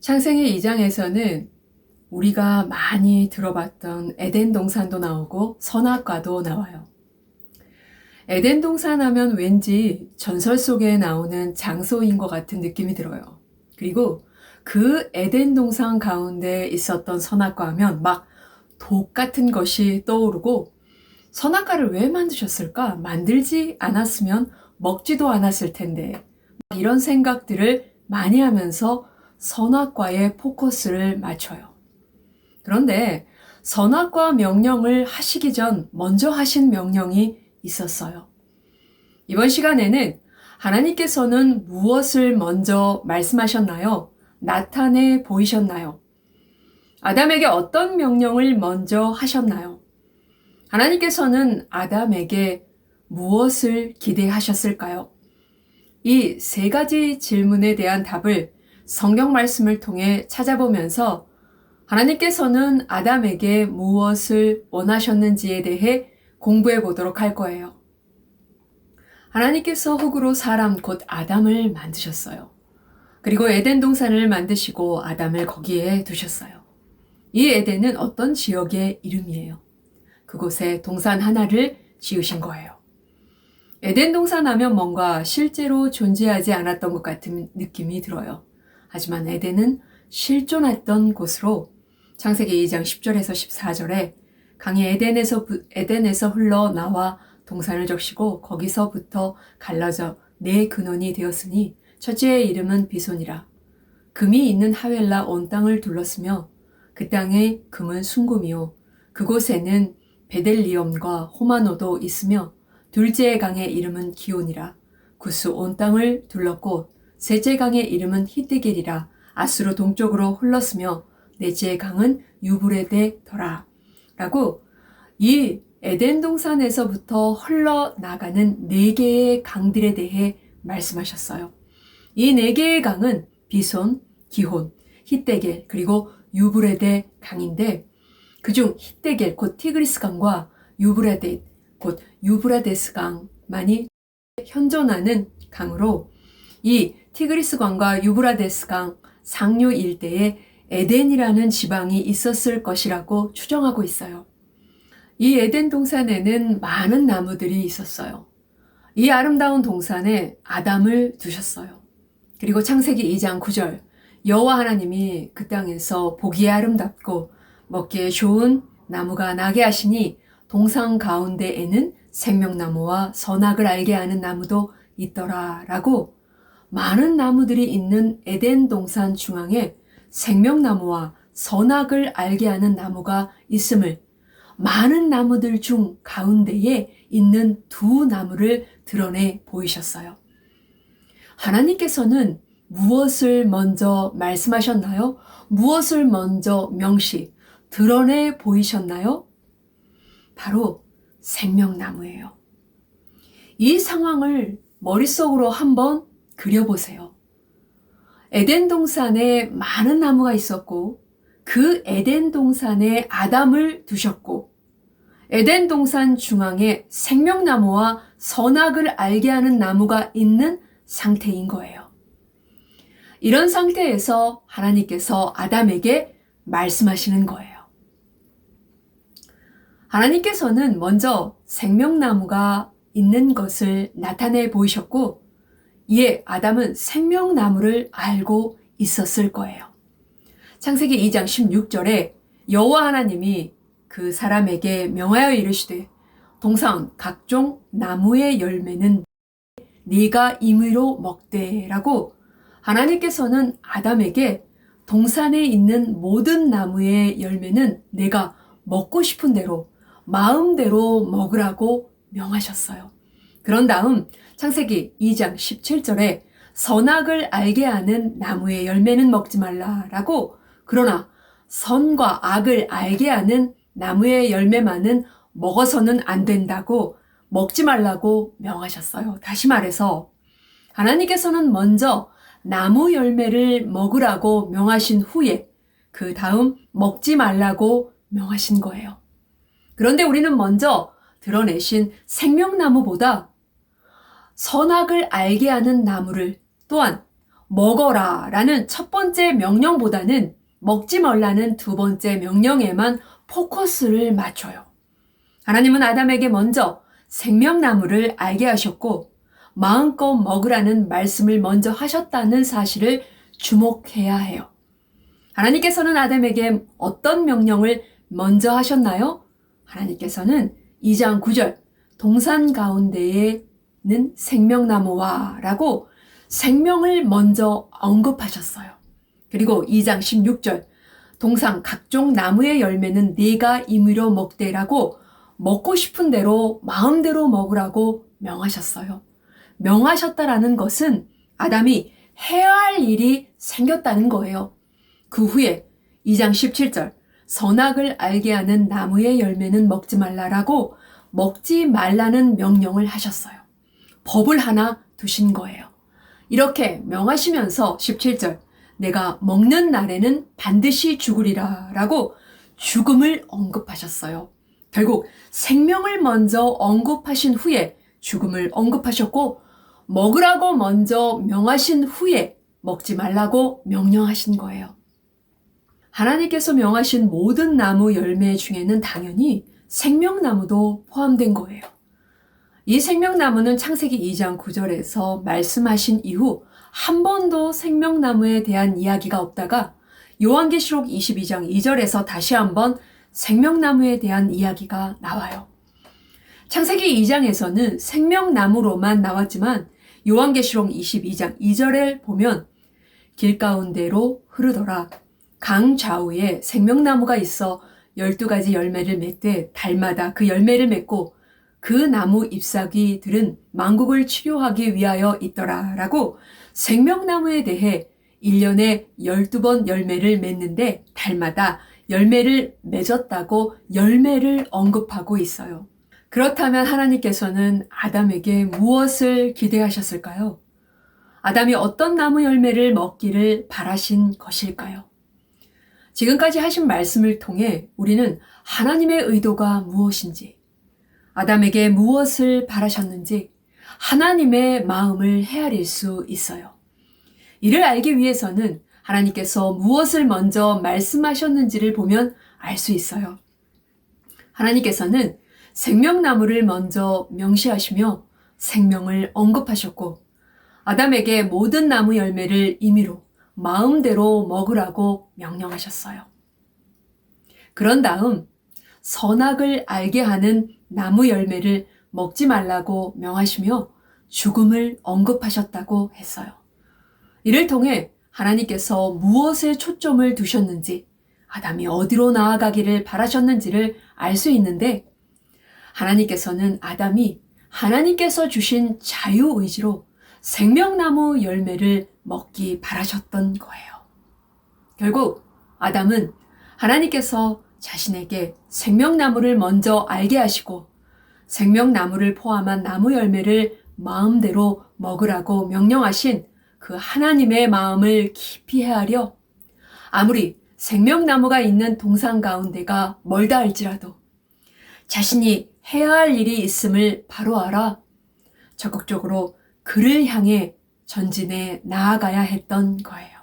창세기 2장에서는 우리가 많이 들어봤던 에덴 동산도 나오고 선악과도 나와요. 에덴 동산 하면 왠지 전설 속에 나오는 장소인 것 같은 느낌이 들어요. 그리고 그 에덴 동산 가운데 있었던 선악과 하면 막 독 같은 것이 떠오르고 선악과를 왜 만드셨을까? 만들지 않았으면 먹지도 않았을 텐데. 이런 생각들을 많이 하면서 선악과에 포커스를 맞춰요. 그런데 선악과 명령을 하시기 전 먼저 하신 명령이 있었어요. 이번 시간에는 하나님께서는 무엇을 먼저 말씀하셨나요? 나타내 보이셨나요? 아담에게 어떤 명령을 먼저 하셨나요? 하나님께서는 아담에게 무엇을 기대하셨을까요? 이 세 가지 질문에 대한 답을 성경 말씀을 통해 찾아보면서 하나님께서는 아담에게 무엇을 원하셨는지에 대해 공부해 보도록 할 거예요. 하나님께서 흙으로 사람 곧 아담을 만드셨어요. 그리고 에덴 동산을 만드시고 아담을 거기에 두셨어요. 이 에덴은 어떤 지역의 이름이에요. 그곳에 동산 하나를 지으신 거예요. 에덴 동산 하면 뭔가 실제로 존재하지 않았던 것 같은 느낌이 들어요. 하지만 에덴은 실존했던 곳으로 창세기 2장 10절에서 14절에 강이 에덴에서, 에덴에서 흘러 나와 동산을 적시고 거기서부터 갈라져 네 근원이 되었으니 첫째의 이름은 비손이라. 금이 있는 하웰라 온 땅을 둘렀으며 그 땅의 금은 순금이요. 그곳에는 베델리엄과 호마노도 있으며 둘째의 강의 이름은 기온이라. 구스 온 땅을 둘렀고 셋째 강의 이름은 히드겔이라. 아수로 동쪽으로 흘렀으며 넷째의 강은 유브레데더라. 라고 이 에덴 동산에서부터 흘러나가는 네 개의 강들에 대해 말씀하셨어요. 이 네 개의 강은 비손, 기혼, 히데겔, 그리고 유브레데 강인데 그중 히데겔 곧 티그리스 강과 유브레데 곧 유브라데스 강만이 현존하는 강으로 이 티그리스 강과 유브라데스 강 상류 일대에 에덴이라는 지방이 있었을 것이라고 추정하고 있어요. 이 에덴 동산에는 많은 나무들이 있었어요. 이 아름다운 동산에 아담을 두셨어요. 그리고 창세기 2장 9절 여호와 하나님이 그 땅에서 보기에 아름답고 먹기에 좋은 나무가 나게 하시니 동산 가운데에는 생명나무와 선악을 알게 하는 나무도 있더라라고 많은 나무들이 있는 에덴 동산 중앙에 생명나무와 선악을 알게 하는 나무가 있음을 많은 나무들 중 가운데에 있는 두 나무를 드러내 보이셨어요. 하나님께서는 무엇을 먼저 말씀하셨나요? 무엇을 먼저 명시, 드러내 보이셨나요? 바로 생명나무예요. 이 상황을 머릿속으로 한번 그려보세요. 에덴 동산에 많은 나무가 있었고, 그 에덴 동산에 아담을 두셨고, 에덴 동산 중앙에 생명나무와 선악을 알게 하는 나무가 있는 상태인 거예요. 이런 상태에서 하나님께서 아담에게 말씀하시는 거예요. 하나님께서는 먼저 생명나무가 있는 것을 나타내 보이셨고, 이에 아담은 생명나무를 알고 있었을 거예요. 창세기 2장 16절에 여호와 하나님이 그 사람에게 명하여 이르시되 동상 각종 나무의 열매는 네가 임의로 먹되라고 하나님께서는 아담에게 동산에 있는 모든 나무의 열매는 내가 먹고 싶은 대로 마음대로 먹으라고 명하셨어요. 그런 다음 창세기 2장 17절에 선악을 알게 하는 나무의 열매는 먹지 말라라고 그러나 선과 악을 알게 하는 나무의 열매만은 먹어서는 안 된다고 먹지 말라고 명하셨어요. 다시 말해서 하나님께서는 먼저 나무 열매를 먹으라고 명하신 후에 그 다음 먹지 말라고 명하신 거예요. 그런데 우리는 먼저 드러내신 생명나무보다 선악을 알게 하는 나무를 또한 먹어라 라는 첫 번째 명령보다는 먹지 말라는 두 번째 명령에만 포커스를 맞춰요. 하나님은 아담에게 먼저 생명나무를 알게 하셨고 마음껏 먹으라는 말씀을 먼저 하셨다는 사실을 주목해야 해요. 하나님께서는 아담에게 어떤 명령을 먼저 하셨나요? 하나님께서는 2장 9절 동산 가운데에 는 생명나무와 라고 생명을 먼저 언급하셨어요. 그리고 2장 16절 동상 각종 나무의 열매는 네가 임의로 먹되라고 먹고 싶은 대로 마음대로 먹으라고 명하셨어요. 명하셨다라는 것은 아담이 해야 할 일이 생겼다는 거예요. 그 후에 2장 17절 선악을 알게 하는 나무의 열매는 먹지 말라라고 먹지 말라는 명령을 하셨어요. 법을 하나 두신 거예요. 이렇게 명하시면서 17절 내가 먹는 날에는 반드시 죽으리라 라고 죽음을 언급하셨어요. 결국 생명을 먼저 언급하신 후에 죽음을 언급하셨고 먹으라고 먼저 명하신 후에 먹지 말라고 명령하신 거예요. 하나님께서 명하신 모든 나무 열매 중에는 당연히 생명나무도 포함된 거예요. 이 생명나무는 창세기 2장 9절에서 말씀하신 이후 한 번도 생명나무에 대한 이야기가 없다가 요한계시록 22장 2절에서 다시 한번 생명나무에 대한 이야기가 나와요. 창세기 2장에서는 생명나무로만 나왔지만 요한계시록 22장 2절에 보면 길 가운데로 흐르더라. 강 좌우에 생명나무가 있어 12가지 열매를 맺되 달마다 그 열매를 맺고 그 나무 잎사귀들은 망국을 치료하기 위하여 있더라 라고 생명나무에 대해 1년에 12번 열매를 맺는데 달마다 열매를 맺었다고 열매를 언급하고 있어요. 그렇다면 하나님께서는 아담에게 무엇을 기대하셨을까요? 아담이 어떤 나무 열매를 먹기를 바라신 것일까요? 지금까지 하신 말씀을 통해 우리는 하나님의 의도가 무엇인지, 아담에게 무엇을 바라셨는지 하나님의 마음을 헤아릴 수 있어요. 이를 알기 위해서는 하나님께서 무엇을 먼저 말씀하셨는지를 보면 알 수 있어요. 하나님께서는 생명나무를 먼저 명시하시며 생명을 언급하셨고 아담에게 모든 나무 열매를 임의로 마음대로 먹으라고 명령하셨어요. 그런 다음 선악을 알게 하는 나무 열매를 먹지 말라고 명하시며 죽음을 언급하셨다고 했어요. 이를 통해 하나님께서 무엇에 초점을 두셨는지, 아담이 어디로 나아가기를 바라셨는지를 알 수 있는데, 하나님께서는 아담이 하나님께서 주신 자유의지로 생명나무 열매를 먹기 바라셨던 거예요. 결국 아담은 하나님께서 자신에게 생명나무를 먼저 알게 하시고 생명나무를 포함한 나무 열매를 마음대로 먹으라고 명령하신 그 하나님의 마음을 깊이 헤아려 아무리 생명나무가 있는 동산 가운데가 멀다 할지라도 자신이 해야 할 일이 있음을 바로 알아 적극적으로 그를 향해 전진해 나아가야 했던 거예요.